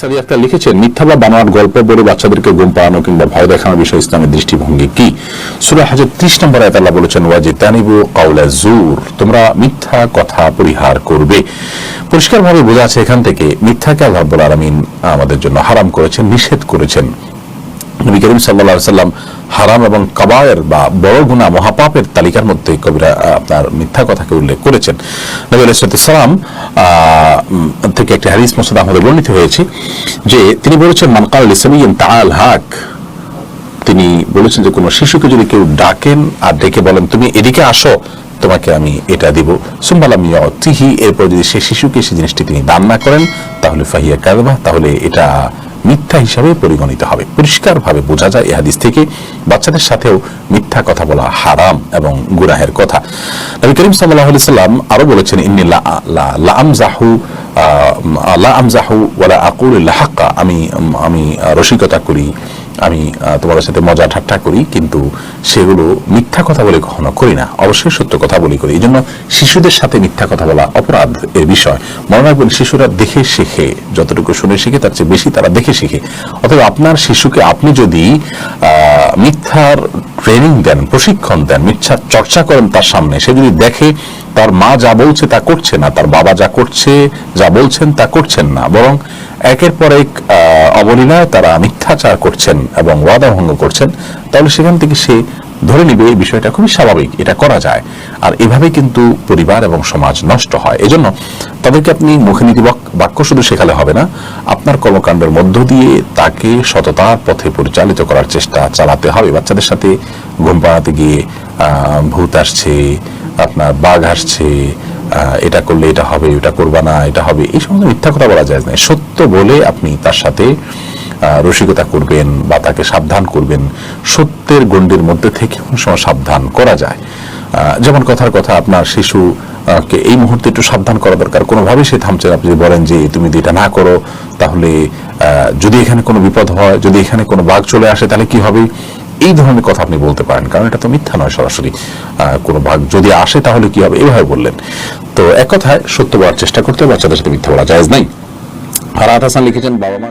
সাদি আক্তার লিখেছেন, মিথ্যা বা বানোয়াট গল্প বলে বাচ্চাদেরকে ঘুম পাড়ানো কিংবা ভয় দেখানোর বিষয় ইসলামের দৃষ্টিভঙ্গি কি? সুরা হাজার ত্রিশ নম্বর আয়াত বলেছেন ওয়াজি তানিবু কাউলা জুর তোমরা মিথ্যা কথা পরিহার করবে। পরিষ্কারভাবে বোঝা আছে এখান থেকে, মিথ্যাকে আল্লাহ আলামিন আমাদের জন্য হারাম করেছেন, নিষেধ করেছেন। নবী করিম সাল্লাহ সাল্লাম হারাম এবং কাবায়ের বা বড় গুণা মহাপাপের তালিকার মধ্যে কবিরা আপনার মিথ্যা কথাকে উল্লেখ করেছেন। নবী আলাইসালাম থেকে একটি হারিস মোসাদ আমাদের বর্ণিত হয়েছে যে তিনি বলেছেন মানকাল ইসলামিয়ান তাল হাক। তিনি বলেছেন যে, কোনো শিশুকে যদি কেউ ডাকেন আর ডেকে বলেন, তুমি এদিকে আসো, তোমাকে আমি এটা দিব। সুম্বালাম তিহি এরপর যদি সে শিশুকে সেই জিনিসটি তিনি দান না করেন, তাহলে ফাহিয়া কারবা তাহলে এটা মিথ্যা হিসাবে পরিগণিত হবে। পরিষ্কারভাবে বোঝা যায় এহাদিস হাদিস থেকে বাচ্চাদের সাথেও মিথ্যা কথা বলা হারাম এবং গুরাহের কথা। নবী করিম সাল্লাহ সাল্লাম আরও বলেছেন, ইন্নি লা আমজাহু আমজাহু ওয়ালা আকুল হাক্কা। আমি আমি রসিকতা করি। আমি তোমাদের সাথে মজা ঠাট্টা করি, কিন্তু সেগুলো মিথ্যা কথা বলে কখনো করি না। অবশ্যই সত্য কথা বলি করি। এই জন্য শিশুদের সাথে মিথ্যা কথা বলা অপরাধ এর বিষয়। মনে রাখবেন, শিশুরা দেখে শেখে। যতটুকু শুনে শিখে, তার চেয়ে বেশি তারা দেখে শিখে। অথবা আপনার শিশুকে আপনি যদি মিথ্যার ট্রেনিং দেন, প্রশিক্ষণ দেন, মিথ্যা চর্চা করেন তার সামনে, সে যদি দেখে তার মা যা বলছে তা করছে না, তার বাবা যা করছে, যা বলছেন তা করছেন না। বরং একের পর এক অবলীলায় তারা মিথ্যাচার করছেন এবং ওয়াদা ভঙ্গ করছেন। তাহলে সেখান থেকে সে ধরে নিবে এই বিষয়টা খুবই স্বাভাবিক, এটা করা যায়। আর এভাবে কিন্তু পরিবার এবং সমাজ নষ্ট হয়। এজন্য তাদেরকে আপনি মুখে নীতি বাক্য শুধু শেখালে হবে না, আপনার কর্মকাণ্ডের মধ্য দিয়ে তাকে সততার পথে পরিচালিত করার চেষ্টা চালাতে হবে। বাচ্চাদের সাথে ঘুম পাড়াতে গিয়ে ভূত আসছে আপনার বাঘ আসছে এটা করলে এটা হবে এটা করবা না, এটা হবে, এই সমস্ত মিথ্যা কথা বলা যায় না। সত্য বলে আপনি তার সাথে রসিকতা করবেন বা তাকে সাবধান করবেন। সত্যের গণ্ডির মধ্যে থেকে সময় সাবধান করা যায়। যেমন কথার কথা, আপনার শিশু কে এই মুহূর্তে একটু সাবধান করা দরকার। কোনোভাবেই সে থামছে আপনি যদি বলেন যে, তুমি যদি এটা না করো, তাহলে যদি এখানে কোনো বিপদ হয়, যদি এখানে কোনো বাঘ চলে আসে, তাহলে কি হবে? এই ধরনের কথা আপনি বলতে পারেন, কারণ এটা তো মিথ্যা নয় সরাসরি কোনো ভাগ। যদি আসে তাহলে কি হবে? এভাবে বললেন। তো এক কথায় সত্য বলার চেষ্টা করতে বাচ্চাদের সাথে মিথ্যা বলা যায় নাই। ফারাহাত হাসান লিখেছেন, বাবা মা